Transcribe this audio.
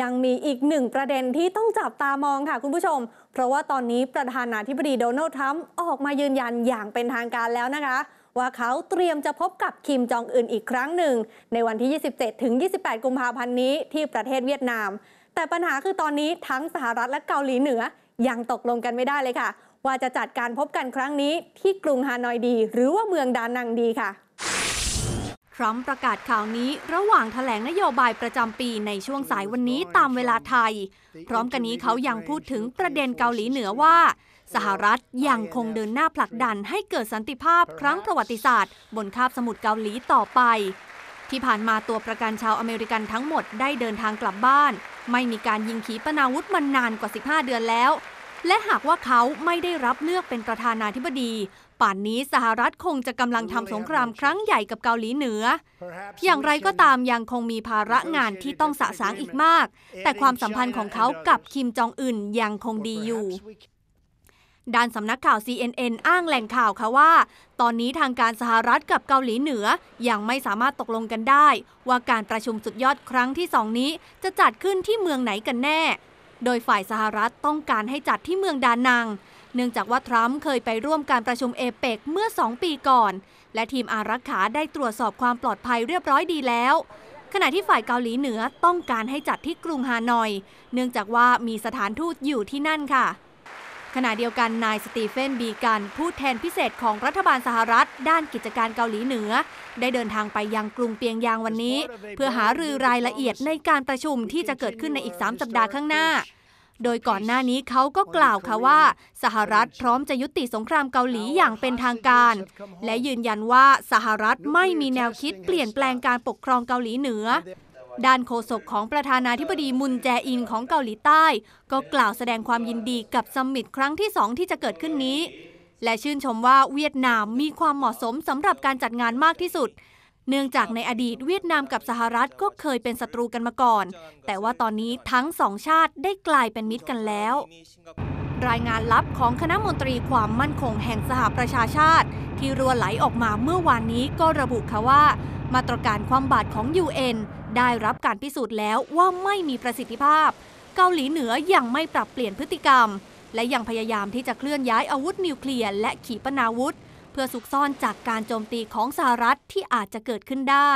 ยังมีอีกหนึ่งประเด็นที่ต้องจับตามองค่ะคุณผู้ชม เพราะว่าตอนนี้ประธานาธิบดีโดนัลด์ทรัมป์ออกมายืนยันอย่างเป็นทางการแล้วนะคะ ว่าเขาเตรียมจะพบกับคิมจองอึนอีกครั้งหนึ่ง ในวันที่ 27 ถึง 28 กุมภาพันธ์นี้ที่ประเทศเวียดนาม แต่ปัญหาคือตอนนี้ทั้งสหรัฐและเกาหลีเหนือยังตกลงกันไม่ได้เลยค่ะ ว่าจะจัดการพบกันครั้งนี้ที่กรุงฮานอยดี หรือว่าเมืองดานังดีค่ะ รัมป์ประกาศข่าวนี้ระหว่างแถลงนโยบายประจำปีในช่วงสายวันนี้ตามเวลาไทย พร้อมกันนี้เขายังพูดถึงประเด็นเกาหลีเหนือว่า สหรัฐยังคงเดินหน้าผลักดันให้เกิดสันติภาพครั้งประวัติศาสตร์ บนคาบสมุทรเกาหลีต่อไป ที่ผ่านมาตัวประกันชาวอเมริกันทั้งหมดได้เดินทางกลับบ้าน ไม่มีการยิงขีปนาวุธมานานกว่า 15 เดือนแล้ว และหากว่าเขาไม่ได้รับเลือกเป็นประธานาธิบดี ป่านนี้สหรัฐคงจะกำลังทำสงครามครั้งใหญ่กับเกาหลีเหนือ อย่างไรก็ตามยังคงมีภาระงานที่ต้องสะสางอีกมาก แต่ความสัมพันธ์ของเขากับคิมจองอึนยังคงดีอยู่ด้านสำนักข่าว CNN อ้างแหล่งข่าวค่ะว่า ตอนนี้ทางการสหรัฐกับเกาหลีเหนือ ยังไม่สามารถตกลงกันได้ ว่าการประชุมสุดยอดครั้งที่สองนี้จะจัดขึ้นที่เมืองไหนกันแน่ โดยฝ่ายสหรัฐต้องการให้จัดที่เมืองดานัง เนื่องจากว่าทรัมป์เคยไปร่วมการประชุมเอเปกเมื่อ 2 ปีก่อน และทีมอารักขาได้ตรวจสอบความปลอดภัยเรียบร้อยดีแล้ว ขณะที่ฝ่ายเกาหลีเหนือต้องการให้จัดที่กรุงฮานอย เนื่องจากว่ามีสถานทูตอยู่ที่นั่นค่ะ ขณะเดียวกันนายสตีเฟนบีกันผู้แทนพิเศษของรัฐบาลสหรัฐ ด้านกิจการเกาหลีเหนือ ได้เดินทางไปยังกรุงเปียงยางวันนี้ เพื่อหารือรายละเอียดในการประชุมที่จะเกิดขึ้นในอีก 3 สัปดาห์ข้างหน้า โดยก่อนหน้านี้เขาก็กล่าวค่ะว่า สหรัฐพร้อมจะยุติสงครามเกาหลีอย่างเป็นทางการ และยืนยันว่าสหรัฐไม่มีแนวคิดเปลี่ยนแปลงการปกครองเกาหลีเหนือ ด้านโฆษกของประธานาธิบดีมุนแจอินของเกาหลีใต้ ก็กล่าวแสดงความยินดีกับซัมมิตครั้งที่สองที่จะเกิดขึ้นนี้ และชื่นชมว่าเวียดนามมีความเหมาะสมสำหรับการจัดงานมากที่สุด เนื่องจากในอดีตเวียดนามกับสหรัฐก็เคยเป็นศัตรูกันมาก่อน แต่ว่าตอนนี้ทั้งสองชาติได้กลายเป็นมิตรกันแล้ว รายงานลับของคณะมนตรีความมั่นคงแห่งสหประชาชาติ ที่รัวไหลออกมาเมื่อวานนี้ก็ระบุค่ะว่า มาตรการความบาดของ UN ได้รับการพิสูจน์แล้วว่าไม่มีประสิทธิภาพ เกาหลีเหนือยังไม่ปรับเปลี่ยนพฤติกรรม และยังพยายามที่จะเคลื่อนย้ายอาวุธนิวเคลียร์และขีปนาวุธ เพื่อซุกซ่อนจากการโจมตีของสหรัฐที่อาจจะเกิดขึ้นได้